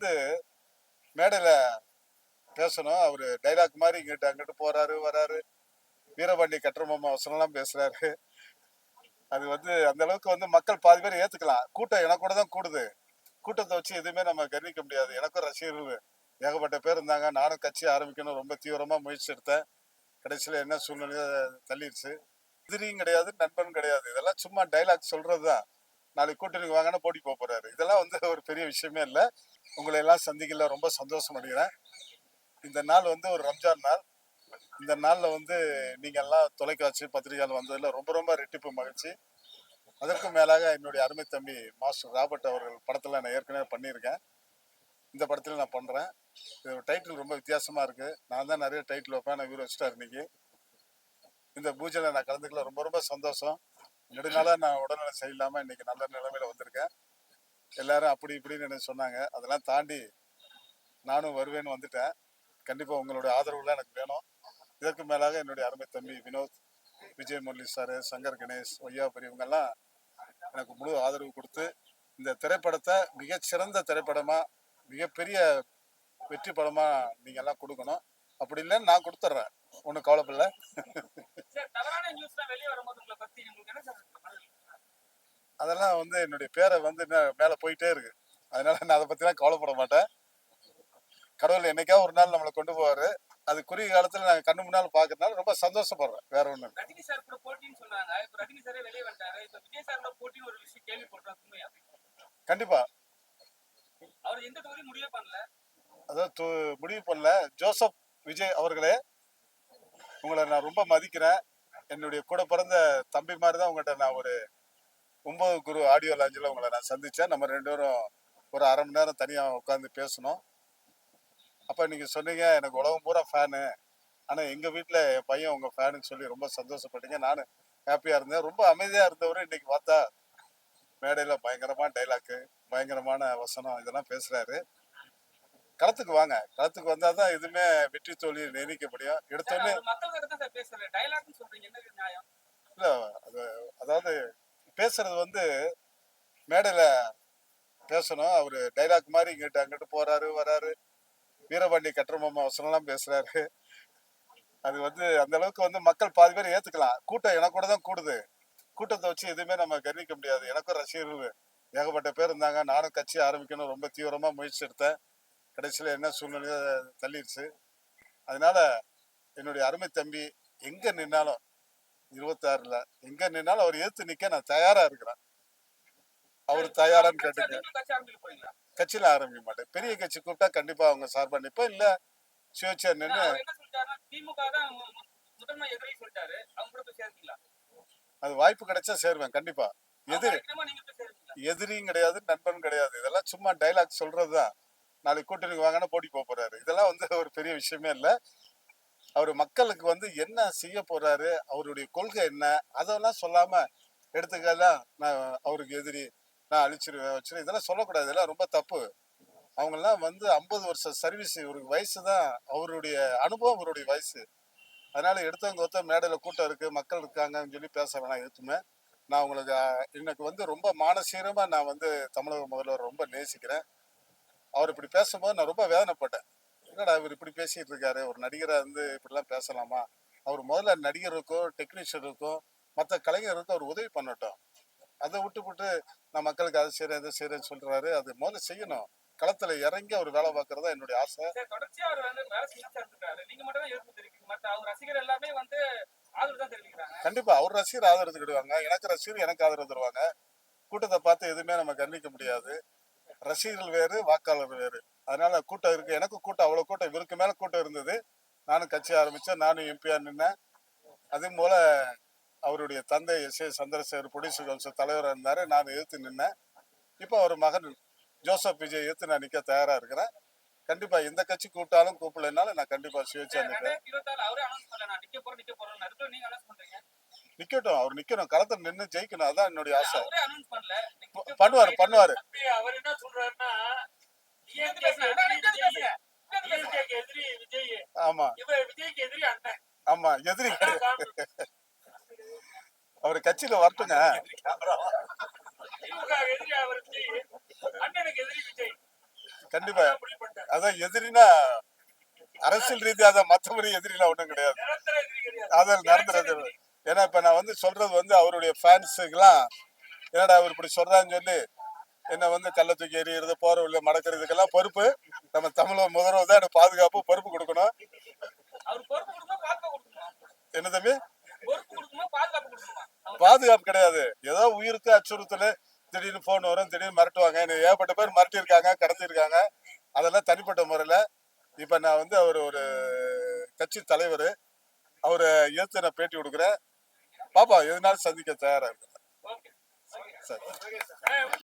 வந்து மேடையில் பேசணும். அவர் டைலாக் மாதிரி இங்கிட்டு அங்கிட்டு போறாரு வராரு. வீரபாண்டி கட்டுரமாமா வசனம்லாம் பேசுறாரு. அது வந்து அந்த அளவுக்கு வந்து மக்கள் பாதி பேர் ஏத்துக்கலாம். கூட்டம் எனக்கு கூட தான் கூடுது. கூட்டத்தை வச்சு எதுவுமே நம்ம கவனிக்க முடியாது. எனக்கும் ரசிகர்கள் ஏகப்பட்ட பேர் இருந்தாங்க. நானும் கட்சி ஆரம்பிக்கணும். ரொம்ப தீவிரமா முயற்சி எடுத்தேன். கடைசியில் என்ன சூழ்நிலையோ தள்ளிடுச்சு. எதிரியும் கிடையாது நண்பன் கிடையாது. இதெல்லாம் சும்மா டைலாக் சொல்றது தான் நாளைக்கு கூட்டணிக்கு வாங்கினா போட்டி போக போறாரு. இதெல்லாம் வந்து ஒரு பெரிய விஷயமே இல்லை. உங்களை எல்லாம் சந்திக்கல ரொம்ப சந்தோஷம் அடைகிறேன். இந்த நாள் வந்து ஒரு ரம்ஜான் நாள். இந்த நாளில் வந்து நீங்கள் எல்லாம் தொலைக்காட்சி பத்திரிகையால் வந்ததில் ரொம்ப ரொம்ப ரெட்டிப்பு மகிழ்ச்சி. அதற்கும் மேலாக என்னுடைய அருமை தம்பி மாஸ்டர் ராபர்ட் அவர்கள் படத்தில் நான் ஏற்கனவே பண்ணியிருக்கேன். இந்த படத்தில் நான் பண்ணுறேன் இது டைட்டில் ரொம்ப வித்தியாசமாக இருக்குது நான் தான் நிறைய டைட்டில் வைப்பேன். நான் இவர் வச்சுட்டார் இன்னைக்கு. இந்த பூஜையில் நான் கலந்துக்கல. ரொம்ப ரொம்ப சந்தோஷம். நெடுநாளாக நான் உடல்நலம் சரியில்லாமல் இன்றைக்கி நல்ல நிலைமையில் வந்திருக்கேன். எல்லாரும் அப்படி இப்படின்னு எனக்கு சொன்னாங்க. அதெல்லாம் தாண்டி நானும் வருவேன்னு வந்துட்டேன். கண்டிப்பாக உங்களுடைய ஆதரவுலாம் எனக்கு வேணும். இதற்கு மேலாக என்னுடைய அருமை தம்பி வினோத் விஜய் முரளி சார் சங்கர் கணேஷ் ஒய்யா பெரியவங்கெல்லாம் எனக்கு முழு ஆதரவு கொடுத்து இந்த திரைப்படத்தை மிகச்சிறந்த திரைப்படமா மிகப்பெரிய வெற்றி படமா நீங்க எல்லாம் கொடுக்கணும். அப்படி இல்லைன்னு நான் கொடுத்துட்றேன். ஒன்றும் கவலைப்படல. அதெல்லாம் வந்து என்னுடைய பேரை வந்து மேலே போயிட்டே இருக்கு. அதனால நான் அதை பற்றிலாம் கவலைப்பட மாட்டேன். கடவுள் என்னைக்காவது ஒரு நாள் நம்மளை கொண்டு போவாரு. அது குறுகிய காலத்தில் நாங்கள் கண்ணு முன்னால் பார்க்கறதுனால ரொம்ப சந்தோஷப்படுறேன். வேற ஒன்றும் ரஜினி சார் கூட போட்டின்னு சொல்றாங்க இப்ப ரஜினி சாரே வெளியே வந்துட்டாரு. இப்ப விஜய் சாரோட போட்டின்னு ஒரு விஷயம் கேள்விப்படுறோம் உண்மையா? கண்டிப்பாக அவர் எந்த தொகுதி முடிவே பண்ணல. அதாவது து- முடிவு பண்ணல. ஜோசப் விஜய் அவர்களே உங்களை நான் ரொம்ப மதிக்கிறேன். என்னுடைய கூட பிறந்த தம்பி மாதிரி தான் உங்கள்கிட்ட நான் ஒரு ஒன்பது குரு ஆடியோ லாஞ்சில் உங்களை நான் சந்தித்தேன் நம்ம ரெண்டு பேரும் ஒரு அரை மணி நேரம் தனியாக உட்காந்து பேசணும் அப்போ நீங்கள் சொன்னீங்க எனக்கு உலகம் பூரா ஃபேனு ஆனால் எங்கள் வீட்டில் என் பையன் உங்கள் ஃபேனுன்னு சொல்லி ரொம்ப சந்தோஷப்பட்டீங்க. நானும் ஹாப்பியாக இருந்தேன். ரொம்ப அமைதியாக இருந்தவர் இன்னைக்கு பார்த்தா மேடையில் பயங்கரமான டைலாக்கு பயங்கரமான வசனம் இதெல்லாம் பேசுகிறாரு களத்துக்கு வாங்க. களத்துக்கு வந்தா தான் எதுவுமே வெற்றி தோல்வி நிர்ணயிக்க முடியும். எடுத்தோடனே இல்ல அது அதாவது பேசுறது வந்து மேடையில பேசணும். அவரு டைலாக் மாதிரி இங்கிட்டு அங்கிட்டு போறாரு வராரு. வீரபாண்டி கட்டரமாமா வசனம்லாம் பேசுறாரு. அது வந்து அந்த அளவுக்கு வந்து மக்கள் பாதி பேர் ஏத்துக்கலாம். கூட்டம் எனக்கு கூட தான் கூடுது. கூட்டத்தை வச்சு எதுவுமே நம்ம கவனிக்க முடியாது. எனக்கும் ரசிகர்கள் ஏகப்பட்ட பேர் இருந்தாங்க. நானும் கட்சி ஆரம்பிக்கணும். ரொம்ப தீவிரமா முயற்சி எடுத்தேன். கடைசியில் என்ன சூழ்நிலையோ தள்ளிடுச்சு அதனால என்னுடைய அருமை தம்பி எங்க நின்னாலும் இருபத்தாறுல. எங்க நின்னாலும் அவர் எதிர்த்து நிக்க நான் தயாரா இருக்கிறேன். அவர் தயாரான்னு கேட்டுக்க. கட்சியில ஆரம்பிக்க மாட்டேன். பெரிய கட்சி கூப்பிட்டா கண்டிப்பா அவங்க சார்பா நிப்பேன். இல்ல ஏன்னா நின்று அது வாய்ப்பு கிடைச்சா சேருவேன் கண்டிப்பா. எதிரி எதிரியும் கிடையாது நண்பன் கிடையாது. இதெல்லாம் சும்மா டைலாக் சொல்றதுதான். நாளைக்கு கூட்டணிக்கு வாங்கினா போட்டி போக போறாரு. இதெல்லாம் வந்து ஒரு பெரிய விஷயமே இல்லை. அவர் மக்களுக்கு வந்து என்ன செய்ய போறாரு அவருடைய கொள்கை என்ன அதெல்லாம் சொல்லாம எடுத்துக்கலாம் நான் அவருக்கு எதிரி நான் அழிச்சிருவேன் வச்சிருவேன் இதெல்லாம் சொல்லக்கூடாது இதெல்லாம் ரொம்ப தப்பு. அவங்கெல்லாம் வந்து ஐம்பது வருஷம் சர்வீஸ் இவருக்கு வயசு தான் அவருடைய அனுபவம் அவருடைய வயசு. அதனால எடுத்தவங்க ஒருத்தர் மேடையில் கூட்டம் இருக்கு மக்கள் இருக்காங்கன்னு சொல்லி பேச வேணாம் எதுவுமே நான் உங்களுக்கு எனக்கு வந்து ரொம்ப மானசீகரமா நான் வந்து தமிழக முதல்வர் ரொம்ப நேசிக்கிறேன். அவர் இப்படி பேசும்போது நான் ரொம்ப வேதனைப்பட்டேன். என்னடா இவர் இப்படி பேசிட்டு இருக்காரு? ஒரு நடிகரா இருந்து இப்படிலாம் பேசலாமா? அவர் முதல்ல நடிகருக்கும் டெக்னீஷியனுக்கும் மற்ற கலைஞருக்கும் அவர் உதவி பண்ணட்டும். அதை விட்டுவிட்டு நான் மக்களுக்கு அதை செய்கிறேன் இதை செய்கிறேன்னு சொல்றாரு. அது முதல்ல செய்யணும். களத்துல இறங்கி அவர் வேலை பார்க்கறது என்னுடைய ஆசை. சார் தொடர்ச்சியா அவர் வந்து வேலை செஞ்சு சார் இருக்காரு நீங்க மட்டும் தான் எதிர்ப்பு தெரிவிக்கிறீங்க மற்ற அவங்க ரசிகர் எல்லாமே வந்து ஆதரவு தான் தெரிவிக்கிறாங்க. கண்டிப்பா அவர் ரசிகர் ஆதரவு தருவாங்க. எனக்கு ரசிகர் எனக்கு ஆதரவு தருவாங்க. கூட்டத்தை பார்த்து எதுவுமே நம்ம கவனிக்க முடியாது. ரசிகர்கள் வேறு வாக்காளர் வேறு. அதனால கூட்டம் இருக்கு. எனக்கு கூட்டம் அவ்வளவு கூட்டம். இவருக்கு மேல கூட்டம் இருந்தது. நானும் கட்சி ஆரம்பிச்சேன். நானும் எம்பியா நின்னேன். அதே போல அவருடைய தந்தை S A Chandrasekhar producer council தலைவராக இருந்தாரு. நான் எதிர்த்து நின்னேன். இப்போ அவர் மகன் ஜோசப் விஜய் எதிர்த்து நான் நிற்க தயாரா இருக்கிறேன். கண்டிப்பா எந்த கட்சி கூப்பிட்டாலும் கூப்பிடலைனாலும் நான் கண்டிப்பா சுயேட்சா ஆறு அவரே நிக்கட்டும். நிக்கணும். களத்தில் நின்று ஜெயிக்கணும். அதான் என்னுடைய ஆசை. பண்ணுவாரு. பண்ணுவாரு. அவர் என்ன சொல்றாருன்னா ஆமா. ஆமா எதிரி. அதான். அவர் கட்சியில வரட்டுங்க. கண்டிப்பா. அதான். அதான் எதிரினா அரசியல் ரீதியா தான் மற்றபடி எதிரிலாம் எதிரி கிடையாது. அதில் நடந்துறது ஏன்னா இப்ப நான் வந்து சொல்றது வந்து அவருடைய ஃபேன்ஸுக்கெல்லாம் என்னடா அவர் இப்படி சொல்றான்னு சொல்லி என்ன வந்து கள்ள தூக்கி எறிகிறது போற உள்ள மடக்கிறதுக்கெல்லாம் பொறுப்பு. நம்ம தமிழக முதல்வர் தான் எனக்கு பாதுகாப்பு பொறுப்பு கொடுக்கணும். என்ன தம்பி? பாதுகாப்பு கிடையாது. ஏதோ உயிருக்கு அச்சுறுத்தல் திடீர்னு ஃபோன் வரும் திடீர்னு மிரட்டுவாங்க. என்ன ஏகப்பட்ட பேர் மிரட்டியிருக்காங்க கடத்திருக்காங்க அதெல்லாம் தனிப்பட்ட முறையில். இப்போ நான் வந்து அவர் ஒரு கட்சி தலைவர். அவரை எதிர்த்து நான் பேட்டி கொடுக்குறேன். பாப்பா எதுனாலும் சந்திக்க தயாராக இருக்கேன் ஓகே. சரி.